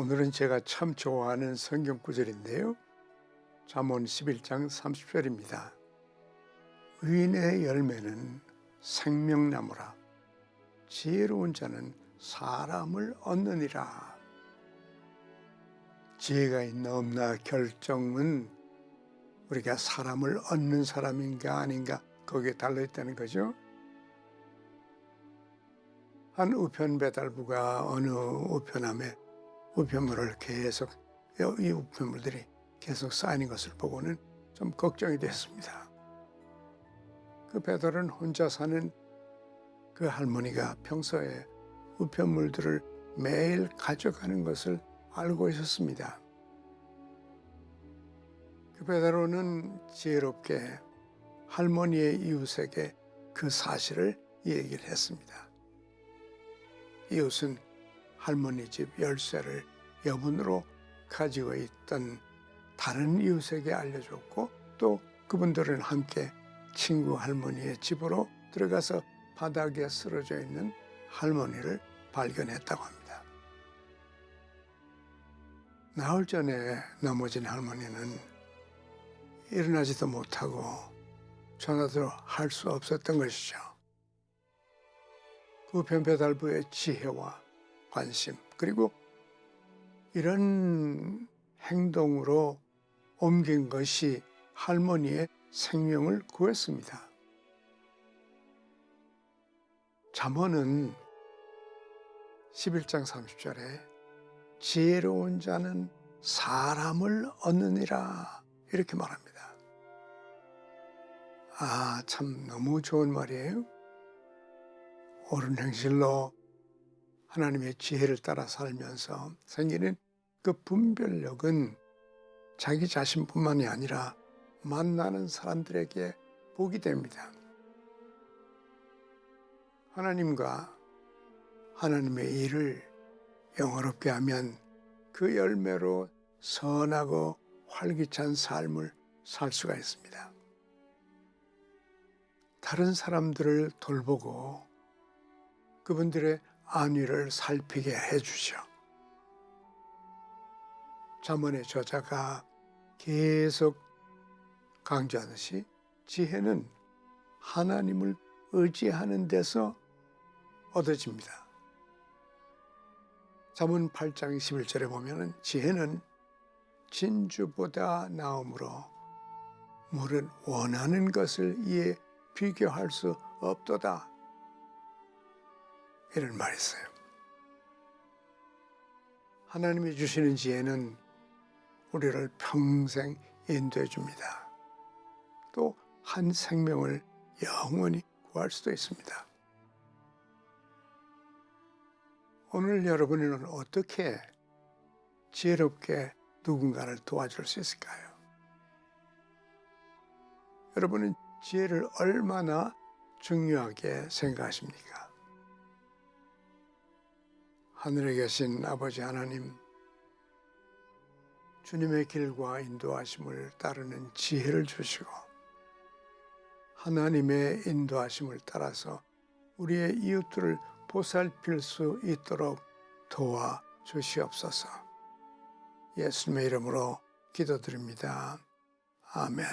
오늘은 제가 참 좋아하는 성경 구절인데요. 잠언 11장 30절입니다. 의인의 열매는 생명나무라 지혜로운 자는 사람을 얻느니라. 지혜가 있나 없나 결정은 우리가 사람을 얻는 사람인가 아닌가 거기에 달려 있다는 거죠. 한 우편 배달부가 어느 우편함에 우편물을 계속 이 우편물들이 계속 쌓이는 것을 보고는 좀 걱정이 됐습니다. 그 배달은 혼자 사는 그 할머니가 평소에 우편물들을 매일 가져가는 것을 알고 있었습니다. 그 배달원은 지혜롭게 할머니의 이웃에게 그 사실을 얘기를 했습니다. 이웃은 할머니 집 열쇠를 여분으로 가지고 있던 다른 이웃에게 알려줬고 또 그분들은 함께 친구 할머니의 집으로 들어가서 바닥에 쓰러져 있는 할머니를 발견했다고 합니다. 나흘 전에 넘어진 할머니는 일어나지도 못하고 전화도 할 수 없었던 것이죠. 그 변배달부의 지혜와 관심 그리고 이런 행동으로 옮긴 것이 할머니의 생명을 구했습니다. 잠언은 11장 30절에 지혜로운 자는 사람을 얻느니라 이렇게 말합니다. 아, 참 너무 좋은 말이에요. 옳은 행실로 하나님의 지혜를 따라 살면서 생기는 그 분별력은 자기 자신뿐만이 아니라 만나는 사람들에게 복이 됩니다. 하나님과 하나님의 일을 영어롭게 하면 그 열매로 선하고 활기찬 삶을 살 수가 있습니다. 다른 사람들을 돌보고 그분들의 안위를 살피게 해주죠. 자문의 저자가 계속 강조하듯이 지혜는 하나님을 의지하는 데서 얻어집니다. 자문 8장 11절에 보면은 지혜는 진주보다 나음으로 물은 원하는 것을 이에 비교할 수 없도다. 이런 말이 있어요. 하나님이 주시는 지혜는 우리를 평생 인도해 줍니다. 또 한 생명을 영원히 구할 수도 있습니다. 오늘 여러분은 어떻게 지혜롭게 누군가를 도와줄 수 있을까요? 여러분은 지혜를 얼마나 중요하게 생각하십니까? 하늘에 계신 아버지 하나님, 주님의 길과 인도하심을 따르는 지혜를 주시고, 하나님의 인도하심을 따라서 우리의 이웃들을 보살필 수 있도록 도와 주시옵소서. 예수님의 이름으로 기도드립니다. 아멘.